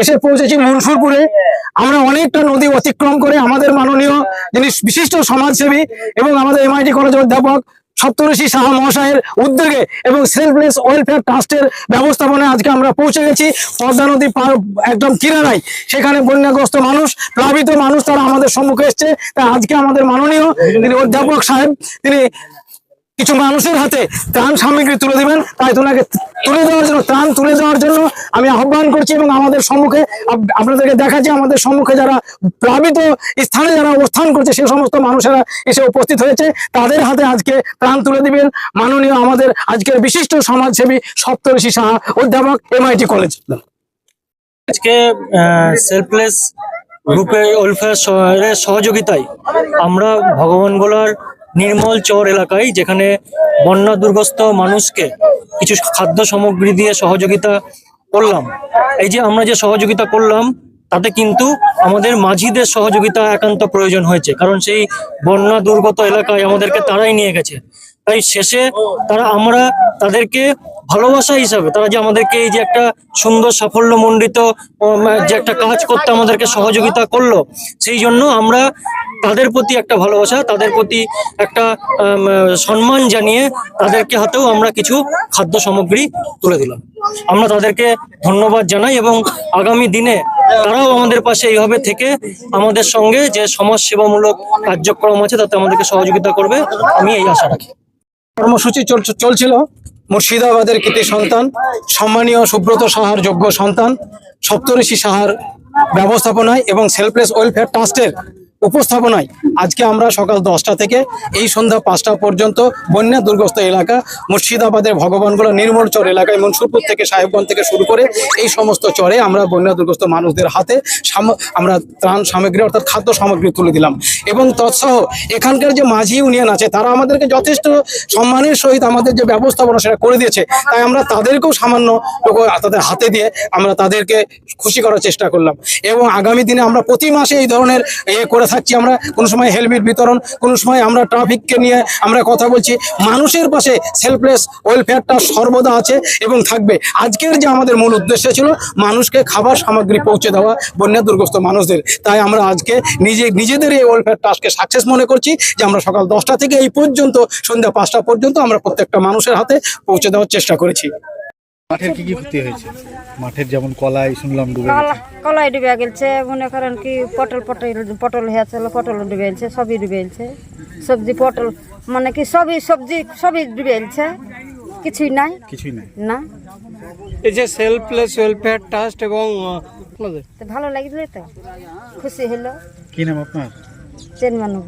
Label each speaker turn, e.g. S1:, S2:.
S1: এসে পৌঁছেছি মনসুরপুরে। আমরা অনেকটা নদী অতিক্রম করে আমাদের মাননীয় যিনি বিশিষ্ট সমাজসেবী এবং আমাদের এমআইটি কলেজের অধ্যাপক সপ্তঋষি সাহা মহাশয়ের উদ্যোগে এবং সেলফলেস ওয়েলফেয়ার ট্রাস্টের ব্যবস্থাপনায় আজকে আমরা পৌঁছে গেছি। পদ্মা নদী একদম কিনারায়। সেখানে বন্যাগ্রস্ত মানুষ প্লাবিত মানুষ তারা আমাদের সম্মুখে এসছে। তাই আজকে আমাদের মাননীয় তিনি অধ্যাপক সাহেব তিনি কিছু মানুষের হাতে ত্রাণ সামগ্রী তুলে দিবেন, তাই তোনাকে তুলে দেওয়ার জন্য, ত্রাণ তুলে দেওয়ার জন্য আমি আহ্বান করছি এবং আমাদের সম্মুখে আপ- আপনাদেরকে দেখাচ্ছি, আমাদের সম্মুখে যারা প্লাবিত স্থানে যারা অবস্থান করছে, সে সমস্ত মানুষেরা এসে উপস্থিত হয়েছে। তাদের হাতে আজকে ত্রাণ তুলে দিবেন। মাননীয় আমাদের আজকের বিশিষ্ট সমাজসেবী সপ্তর্ষি সাহা অধ্যাপক এমআইটি কলেজ
S2: আজকে সেলফলেস গ্রুপের ওয়েলফেয়ার সহযোগিতায় আমরা ভগবানগোলার নির্মল চর এলাকায় যেখানে বন্যা দুর্গস্ত মানুষকে কিছু খাদ্য সামগ্রী দিয়ে সহযোগিতা করলাম। এই যে আমরা যে সহযোগিতা করলাম তাতে কিন্তু আমাদের মাঝিদের সহযোগিতা একান্ত প্রয়োজন হয়েছে কারণ সেই বন্যা দুর্গত এলাকায় আমাদেরকে তারাই নিয়ে গেছে। তাই শেষে তারা আমরা তাদেরকে ভালোবাসা হিসাবে তারা যে আমাদেরকে এই যে একটা সুন্দর সাফল্যমণ্ডিত উম, যে একটা কাজ করতে আমাদেরকে সহযোগিতা করল সেই জন্য আমরা তাদের প্রতি একটা ভালোবাসা, তাদের প্রতি একটা সম্মান জানিয়ে তাদেরকে হাতেও আমরা কিছু খাদ্য সামগ্রী তুলে দিলাম। আমরা তাদেরকে ধন্যবাদ জানাই এবং আগামী দিনে তারাও আমাদের পাশে এইভাবে থেকে আমাদের সঙ্গে যে সমাজ সেবামূলক কার্যক্রম আছে তাতে আমাদেরকে সহযোগিতা করবে, আমি এই আশা রাখি।
S1: কর্মসূচি চল- চলছিল। মুর্শিদাবাদের কৃতি সন্তান, সম্মানীয় সুব্রত সাহার যোগ্য সন্তান, সপ্তঋষি সাহার ব্যবস্থাপনায় এবং সেলফলেস ওয়েলফেয়ার ট্রাস্টের উপস্থাপনায় আজকে আমরা সকাল দশটা থেকে এই সন্ধ্যা পাঁচটা পর্যন্ত বন্যা দুর্গস্ত এলাকা, মুর্শিদাবাদের ভগবানগোলা নির্মল চর এলাকায় মনসুরপুর থেকে সাহেবগঞ্জ থেকে শুরু করে এই সমস্ত চরে আমরা বন্যা দুর্গস্ত মানুষদের হাতে আমরা ত্রাণ সামগ্রী অর্থাৎ খাদ্য সামগ্রী তুলে দিলাম। এবং তৎসহ এখানকার যে মাঝি ইউনিয়ন আছে, তারা আমাদেরকে যথেষ্ট সম্মানের সহিত আমাদের যে ব্যবস্থাপনা সেটা করে দিয়েছে। তাই আমরা তাদেরকেও সামান্য তাদের হাতে দিয়ে আমরা তাদেরকে খুশি করার চেষ্টা করলাম। এবং আগামী দিনে আমরা প্রতি মাসে এই ধরনের এ করে থাকছি আমরা, কোনো সময় হেলমেট বিতরণ, কোনো সময় আমরা ট্রাফিককে নিয়ে আমরা কথা বলছি। মানুষের পাশে সেলফলেস ওয়েলফেয়ারটা সর্বদা আছে এবং থাকবে। আজকের যে আমাদের মূল উদ্দেশ্য ছিল, মানুষকে খাবার সামগ্রী পৌঁছে দেওয়া বন্যা দুর্গস্ত মানুষদের। তাই আমরা আজকে নিজে, নিজেদের এই ওয়েলফেয়ার টাস্ককে সাকসেস মনে করছি যে আমরা সকাল দশটা থেকে এই পর্যন্ত, সন্ধ্যা পাঁচটা পর্যন্ত আমরা প্রত্যেকটা মানুষের হাতে পৌঁছে দেওয়ার চেষ্টা করেছি।
S3: মাঠের কি কি ক্ষতি হয়েছে? মাঠের যেমন কলাই শুনলাম ডুবে
S4: কলাই ডুবে গেছে মনে করেন কি পটল পটল পটল হয়েছিল পটল ডুবে গেছে সবই ডুবে গেছে। সবজি পটল মানে কি সবই সবজি সবই ডুবে গেছে। কিছুই নাই।
S3: কিছুই নাই।
S4: না।
S5: এই যে সেলফলেস ওয়েলফেয়ার ট্রাস্ট এবং
S4: ভালো লাগলে তো? খুশি হলো।
S3: কি নাম আপনার?
S4: চেন মানুষ